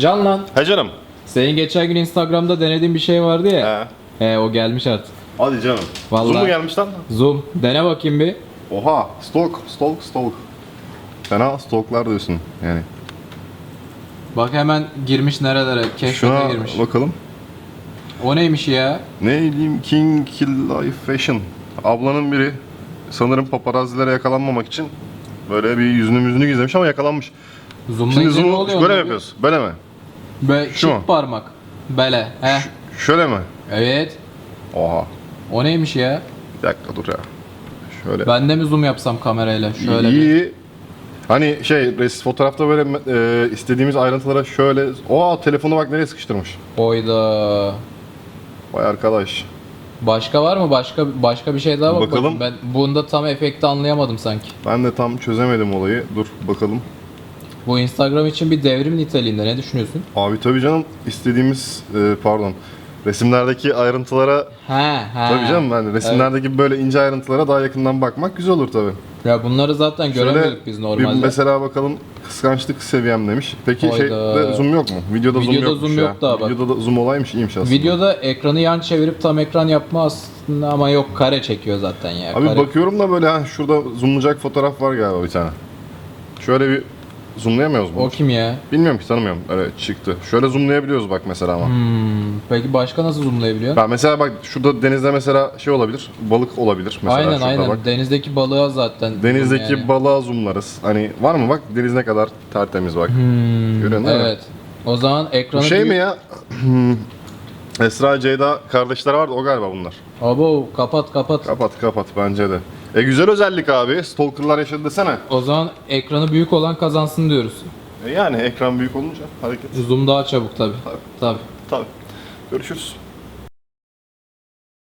Can lan. He canım. Senin geçen gün Instagram'da denediğin bir şey vardı ya. He. He o gelmiş artık. Hadi canım. Vallahi. Zoom mu gelmiş lan? Zoom. Dene bakayım bir. Oha. Stalk, stalk, stalk. Fena stalklar diyorsun yani. Bak hemen girmiş nerelere. Keşfete Şuna girmiş. bakalım. O neymiş ya? Ne diyeyim King Kill Life Fashion. Ablanın biri sanırım paparazzilere yakalanmamak için böyle bir yüzünü yüzünü gizlemiş ama yakalanmış. Zoom'la Şimdi zoom'u böyle mi yapıyoruz? Böyle mi? Böyle Şu çift mu? parmak. Bele. He. Şöyle mi? Evet. Oha. O neymiş ya? Bir dakika dur ya. Şöyle. Ben de mi zoom yapsam kamerayla? Şöyle iyi. bir. iyi. Hani şey res fotoğrafta böyle e, istediğimiz ayrıntılara şöyle Oha telefonu bak nereye sıkıştırmış. Oyda. Vay arkadaş. Başka var mı? Başka başka bir şey daha bak. Bakalım. Ben bunda tam efekti anlayamadım sanki. Ben de tam çözemedim olayı. Dur bakalım. Bu Instagram için bir devrim niteliğinde ne düşünüyorsun? Abi tabii canım istediğimiz e, pardon resimlerdeki ayrıntılara He he. tabii canım de resimlerdeki böyle ince ayrıntılara daha yakından bakmak güzel olur tabii. Ya bunları zaten göremiyorduk Şöyle biz bir normalde. mesela bakalım kıskançlık seviyem demiş. Peki Hayda. şeyde zoom yok mu? Videoda, zoom Videoda yokmuş zoom ya. yok daha bak. Videoda da zoom olaymış iyiymiş aslında. Videoda ekranı yan çevirip tam ekran yapma aslında ama yok kare çekiyor zaten ya. Abi kare. bakıyorum da böyle ha şurada zoomlayacak fotoğraf var galiba bir tane. Şöyle bir zoomlayamıyoruz mu? O kim ya? Bilmiyorum ki tanımıyorum. Evet çıktı. Şöyle zoomlayabiliyoruz bak mesela ama. Hmm, peki başka nasıl zoomlayabiliyor? Ben mesela bak şurada denizde mesela şey olabilir. Balık olabilir mesela aynen şurada aynen. bak. Denizdeki balığa zaten. Denizdeki yani. balığa zoomlarız. Hani var mı bak deniz ne kadar tertemiz bak. Hmm, Görüyorsun değil mi? evet. O zaman Bu ekranı şey büyük- mi ya? Esra Ceyda kardeşler vardı o galiba bunlar. Abo kapat kapat. Kapat kapat bence de. E güzel özellik abi. Stalker'lar yaşadı desene. O zaman ekranı büyük olan kazansın diyoruz. E yani ekran büyük olunca hareket. Zoom daha çabuk tabi. Tabii. Tabi. Tabii. Görüşürüz.